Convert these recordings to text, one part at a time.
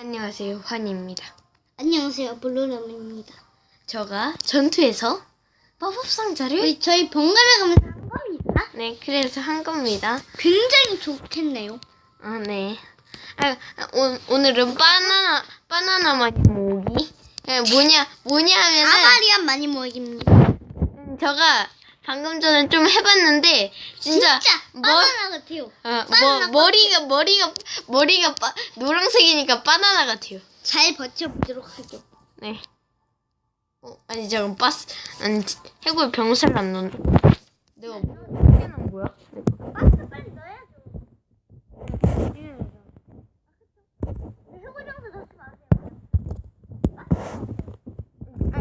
안녕하세요, 환희입니다. 안녕하세요, 블루레몬입니다. 저가 전투에서 마법 상자를 우리 저희 번갈아 가면서 한 겁니다. 네, 그래서 한 겁니다. 굉장히 좋겠네요. 아, 네. 아, 오, 오늘은 바나나 바나나 많이 모으기. 예, 뭐냐 뭐냐 하면은 아마리안 많이 모입니다. 음, 제가 방금 전에 좀 해봤는데 진짜, 진짜 뭐- 바나나 같아요. 어, 바나나 뭐, 머리가 머리가 머리가 빠, 노란색이니까 바나나 같아요. 잘 버텨보도록 하죠. 네. 어, 아니 잠깐 바스 아니 해골 병살 안 넣는다. 내가 뭐 해는 뭐야? 박스 빨리 넣어야죠.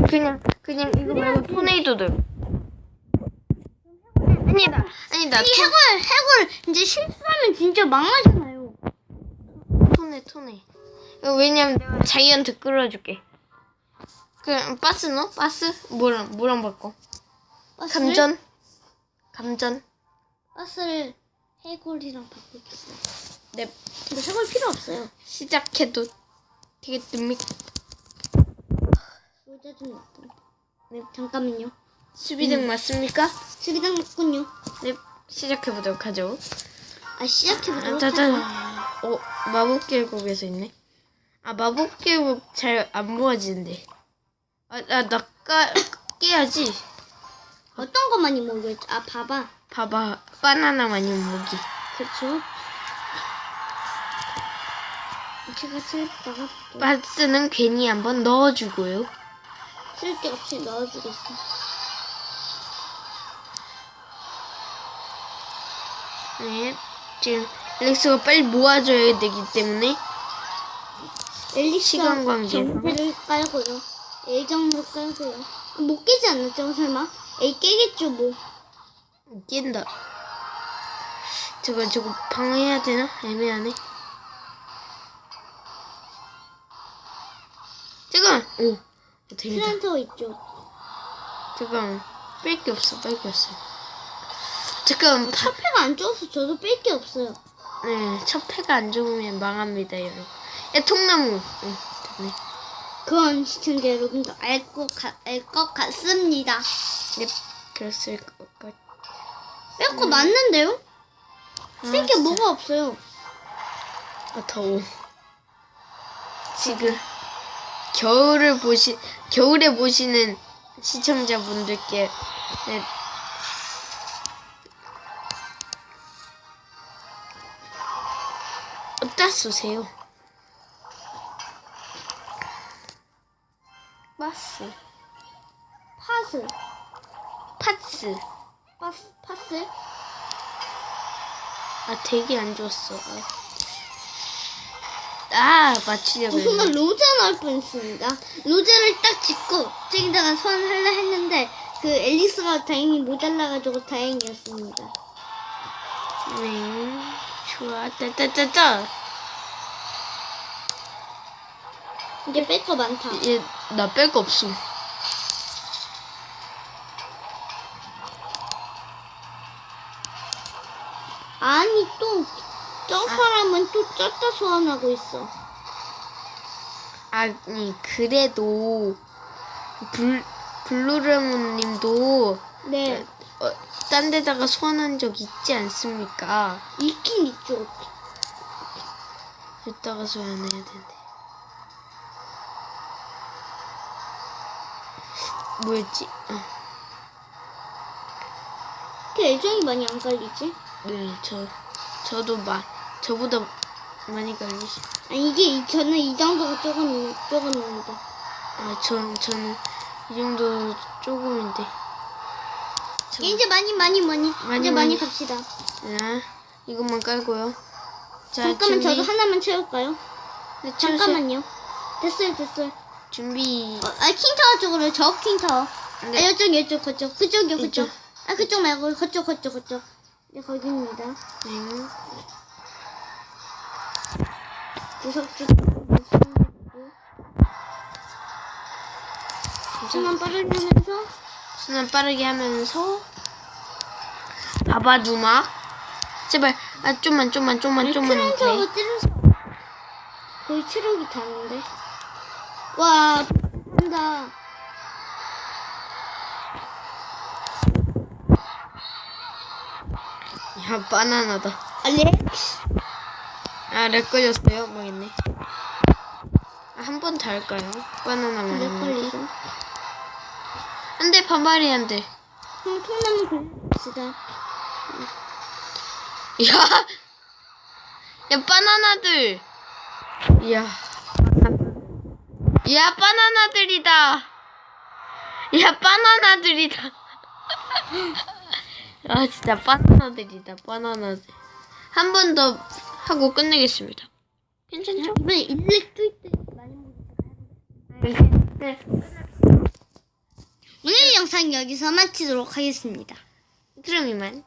그냥 그냥 이거 말고 토네이도들. 아니다 아니다 이 해골 해골 이제 실수하면 진짜 망하잖아요. 토, 토네 토네. 왜냐면 내가 자이언트 끌어줄게. 그 바스 넣어? 바스 뭐랑 뭐랑 바꿔? 박스를- 감전 감전. 박스를 해골이랑 바꾸겠어요. 네 근데 해골 필요 없어요. 시작해도 되겠습니까? 모자 좀 놨다. 네 잠깐만요. 수비등 맞습니까? 수비당 맞군요. 네 시작해 보도록 하죠. 아 시작해보도록 짜잔. 하죠. 어, 마법 계곡에서 있네. 아, 마법 계곡 잘 안 모아지는데. 아, 나, 나 까, 깨야지. 어떤 거 많이 먹였죠? 아 봐봐. 봐봐. 바나나 많이 모기. 그렇죠. 제가 쓸다가 바스는 괜히 한번 넣어주고요. 쓸데없이 넣어주겠어. 네. 지금 렉스가 빨리 모아줘야 되기 때문에. 엘릭스 시간 관계. 정지를 깔고요. A정도 깔고요. 아, 못 깨지 않았죠 설마? A 깨겠죠 뭐. 깬다. 저거, 저거 방해해야 되나? 애매하네. 잠깐! 오. 됩니다. 트랜터 있죠. 잠깐 뺄 게 없어 뺄 게 없어 잠깐 바, 차폐가 안 좋아서 저도 뺄 게 없어요. 네 첫 패가 안 좋으면 망합니다 여러분 야 통나무 응 됐네 그건 시청자 여러분도 알것 알것 같습니다. 네 그랬을 것 같... 뺄거 맞는데요? 아, 뺄게 진짜. 뭐가 없어요. 아 더워 지금 겨울을 보시 겨울에 보시는 시청자분들께 네. 어디다 쏘세요? 마스 파스, 파츠 파스, 파스. 아 되게 안 좋았어 아, 아 맞추려고 그 순간 로제 나올 뻔했습니다. 로제를 딱 짚고 저기다가 소환하려 했는데 그 앨리스가 다행히 모자라가지고 다행이었습니다. 네 좋아 따따따따 이제 뺄거 많다. 얘 나 뺄 거 없어 아니 또 저 사람은 또 쪘다 소환하고 있어. 아니 그래도 불 블루레몬 님도 네, 어, 딴 데다가 소환한 적 있지 않습니까? 있긴 있죠. 이따가 소환해야 되는데 뭐였지? 어, 이렇게 애정이 많이 안 깔리지? 네 저 저도 마 저보다 많이 걸리시. 아니 이게 이- 저는 이 정도가 조금 조금입니다. 아, 전, 저는 이 정도 조금인데. 저- 이제 많이 많이 많이 많이, 이제 많이 많이. 갑시다. 자, 이것만 깔고요. 자, 잠깐만 준비. 저도 하나만 채울까요? 네. 잠깐만요. 됐어요 됐어요. 준비. 어, 아 킹타워 쪽으로 저 킹타워. 네. 아 이쪽 이쪽 그쪽 그쪽이요 그쪽. 이쪽. 아 그쪽 말고 그쪽 그쪽 그쪽. 네 거기입니다. 네. 구석지. 수만 빠르게 하면서 순환 빠르게 하면서. 바바두막. 제발, 아, 좀만, 좀만, 좀만, 좀만. 돼. 트랜서가 찌르서 거의 체력이 다는데. 와, 한다. 야 바나나다. 알렉스. 아 렉 걸렸어요. 망했네. 아, 한번 더 할까요? 바나나만. 내 있는 걸리죠. 안 돼 반발이 안 돼. 그럼 통나무 걸립시다. 야, 야 바나나들. 야, 야 바나나들이다. 야 바나나들이다. 아 진짜 바나나들이다 바나나들. 한 번 더 하고 끝내겠습니다. 괜찮죠? 이번에 일렉도 있대. 네. 오늘 영상 여기서 마치도록 하겠습니다. 드럼이만.